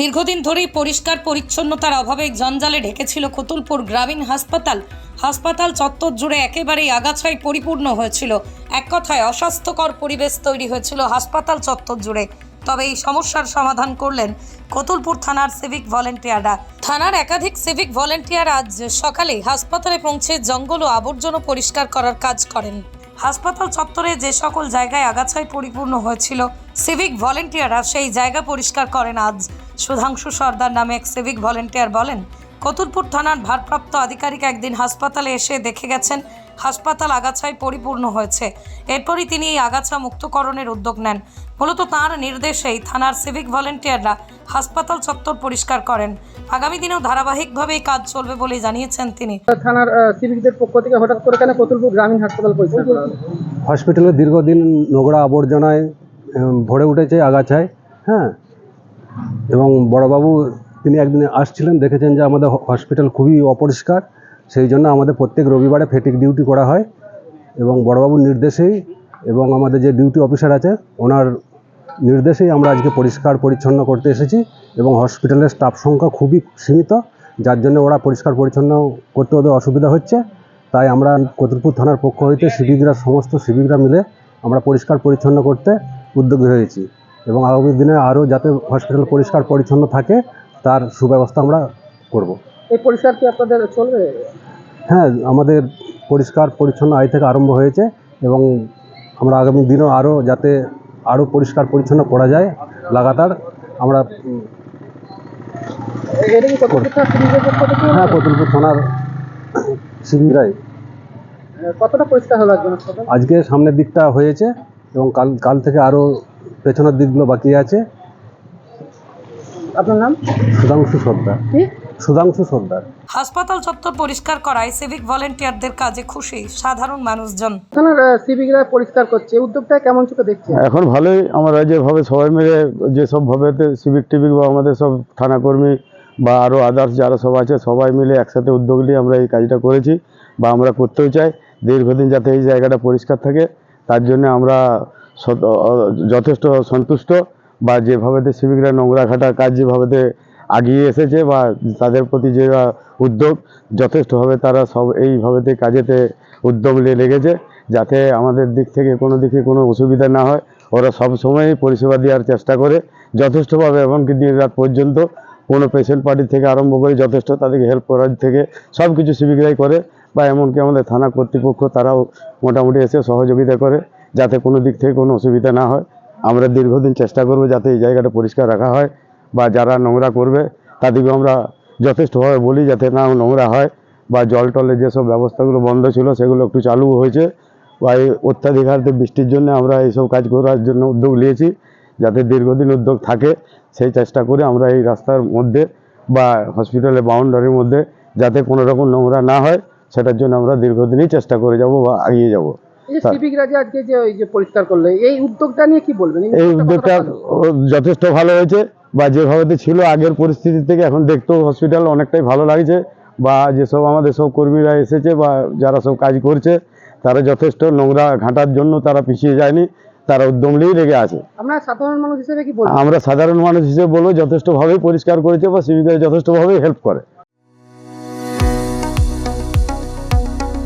দীর্ঘদিন ধরেই পরিষ্কার পরিচ্ছন্নতার অভাবে জঞ্জালে ঢেকেছিল কতুলপুর গ্রামীণ হাসপাতাল। হাসপাতাল চত্বর জুড়ে একেবারেই আগাছায় পরিপূর্ণ হয়েছিল। এক কথায় অস্বাস্থ্যকর পরিবেশ তৈরি হয়েছিল হাসপাতাল চত্বর জুড়ে। তবে এই সমস্যার সমাধান করলেন কতুলপুর থানার সিভিক ভলেন্টিয়াররা। থানার একাধিক সিভিক ভলেন্টিয়ার আজ সকালে হাসপাতালে পৌঁছে জঙ্গল ও আবর্জনা পরিষ্কার করার কাজ করেন। হাসপাতাল চত্বরে যে সকল জায়গায় আগাছায় পরিপূর্ণ হয়েছিল সিভিক ভলেন্টিয়াররা সেই জায়গা পরিষ্কার করেন আজ। সুধাংশু সর্দার নামে এক সিভিক ভলেন্টিয়ার বলেন, কতুরপুর থানার ভারপ্রাপ্ত আধিকারিক একদিন হাসপাতালে এসে দেখে গেছেন হাসপাতাল আগাছায় পরিপূর্ণ হয়েছে। এরপরই তিনি এই আগাছা মুক্তকরণের উদ্যোগ নেন। মূলত তাঁর নির্দেশেই থানার সিভিক ভলেন্টিয়াররা হাসপাতাল চত্বর পরিষ্কার করেন। আগামী দিনেও ধারাবাহিকভাবে এই কাজ চলবে বলে জানিয়েছেন তিনি। থানার সিভিকদের পক্ষ থেকে হঠাৎ করে কেন কতুলপুর গ্রামীণ হাসপাতাল পরিষ্কার হসপিটালে দীর্ঘদিন নোংরা আবর্জনায় ভরে উঠেছে আগাছায় হ্যাঁ? এবং বড়বাবু তিনি একদিন আসছিলেন দেখেছেন যে আমাদের হসপিটাল খুবই অপরিষ্কার। সেই জন্য আমাদের প্রত্যেক রবিবারে ফেটিক ডিউটি করা হয় এবং বড়বাবুর নির্দেশেই এবং আমাদের যে ডিউটি অফিসার আছে, ওনার নির্দেশেই আমরা আজকে পরিষ্কার পরিচ্ছন্ন করতে এসেছি এবং হসপিটালের স্টাফ সংখ্যা খুবই সীমিত, যার জন্য ওরা পরিষ্কার পরিচ্ছন্ন করতে ওদের অসুবিধা হচ্ছে। তাই আমরা কতুলপুর থানার পক্ষ হইতে সিভিকরা সমস্ত সিভিকরা মিলে আমরা পরিষ্কার পরিচ্ছন্ন করতে উদ্যোগী হয়েছি এবং আগামী দিনে আরও যাতে হসপিটাল পরিষ্কার পরিচ্ছন্ন থাকে, তার সুব্যবস্থা আমরা করব। এই পরিষ্কার কি আপনাদের চলবে? হ্যাঁ আমাদের পরিষ্কার পরিচ্ছন্ন আয় থেকে আরম্ভ হয়েছে এবং আমরা আগামী দিনও আরও যাতে আরও পরিষ্কার পরিচ্ছন্ন করা যায় লাগাতার আমরা হ্যাঁ কতুলপুর থানার আহ, কতটা পরিষ্কার হলো আজকে? সামনের দিকটা হয়েছে এবং কাল কাল থেকে আরও পেছনের দিকগুলো বাকি আছে। আপনার নাম? সুধাংশু সর্দার। সুধাংশু সর্দার। হাসপাতাল চত্বর পরিষ্কার করায় সিভিক ভলেন্টিয়ারদের কাজে খুশি সাধারণ মানুষজন। সিভিকরা পরিষ্কার করছে উদ্যোগটা কেমন চোখে দেখছে এখন ভালোই আমরা যেভাবে সবাই মিলে যেসব ভাবে সিভিক টিভিক বা আমাদের সব থানাকর্মী বা আরও আদার্স যারা সব আছে সবাই মিলে একসাথে উদ্যোগ নিয়ে আমরা এই কাজটা করেছি বা আমরা করতেও চাই। দীর্ঘদিন যাতে এই জায়গাটা পরিষ্কার থাকে তার জন্য আমরা যথেষ্ট সন্তুষ্ট বা যেভাবে সিভিকরা নোংরা ঘাটার কাজ যেভাবে আগিয়ে এসেছে বা তাদের প্রতি যে উদ্যোগ যথেষ্টভাবে তারা সব এইভাবেতে কাজেতে উদ্যোগ নিয়ে লেগেছে যাতে আমাদের দিক থেকে কোনো দিকে কোনো অসুবিধা না হয়। ওরা সব সময়ই পরিষেবা দেওয়ার চেষ্টা করে। যথেষ্টভাবে এমনকি দিন রাত পর্যন্ত কোনো পেশেন্ট পার্টি থেকে আরম্ভ করে যথেষ্ট তাদেরকে হেল্প করার থেকে সব কিছু সিভিকরাই করে বা এমনকি আমাদের থানা কর্তৃপক্ষ তারাও মোটামুটি এসে সহযোগিতা করে যাতে কোনো দিক থেকে কোনো অসুবিধা না হয়। আমরা দীর্ঘদিন চেষ্টা করব যাতে এই জায়গাটা পরিষ্কার রাখা হয়। বা যারা নোংরা করবে তাদেরকে আমরা যথেষ্টভাবে বলি যাতে না নোংরা হয় বা জল টলের যেসব ব্যবস্থাগুলো বন্ধ ছিল সেগুলো একটু চালু হয়েছে বা এই অত্যাধিক হারে বৃষ্টির জন্য আমরা এইসব কাজ করার জন্য উদ্যোগ নিয়েছি যাতে দীর্ঘদিন উদ্যোগ থাকে সেই চেষ্টা করে আমরা এই রাস্তার মধ্যে বা হসপিটালের বাউন্ডারির মধ্যে যাতে কোনো রকম নোংরা না হয় সেটার জন্য আমরা দীর্ঘদিনই চেষ্টা করে যাব বা এগিয়ে যাব। এই যে স্যার। সিভিকরা যে আজকে যে ওই যে পরিষ্কার করল এই উদ্যোগটা নিয়ে কি বলবেন? এই উদ্যোগটা যথেষ্ট ভালো হয়েছে। বা যেভাবে ছিল আগের পরিস্থিতি থেকে এখন দেখতেও হসপিটাল অনেকটাই ভালো লাগছে বা যেসব আমাদের সব কর্মীরা এসেছে বা যারা সব কাজ করছে তারা যথেষ্ট নোংরা ঘাঁটার জন্য তারা পিছিয়ে যায়নি তারা উদ্যম নিয়েই লেগে আছে। আমরা সাধারণ মানুষ হিসেবে কি বলব? আমরা সাধারণ মানুষ হিসেবে বলব যথেষ্টভাবেই পরিষ্কার করেছে বা সিভিকের যথেষ্টভাবেই হেল্প করে।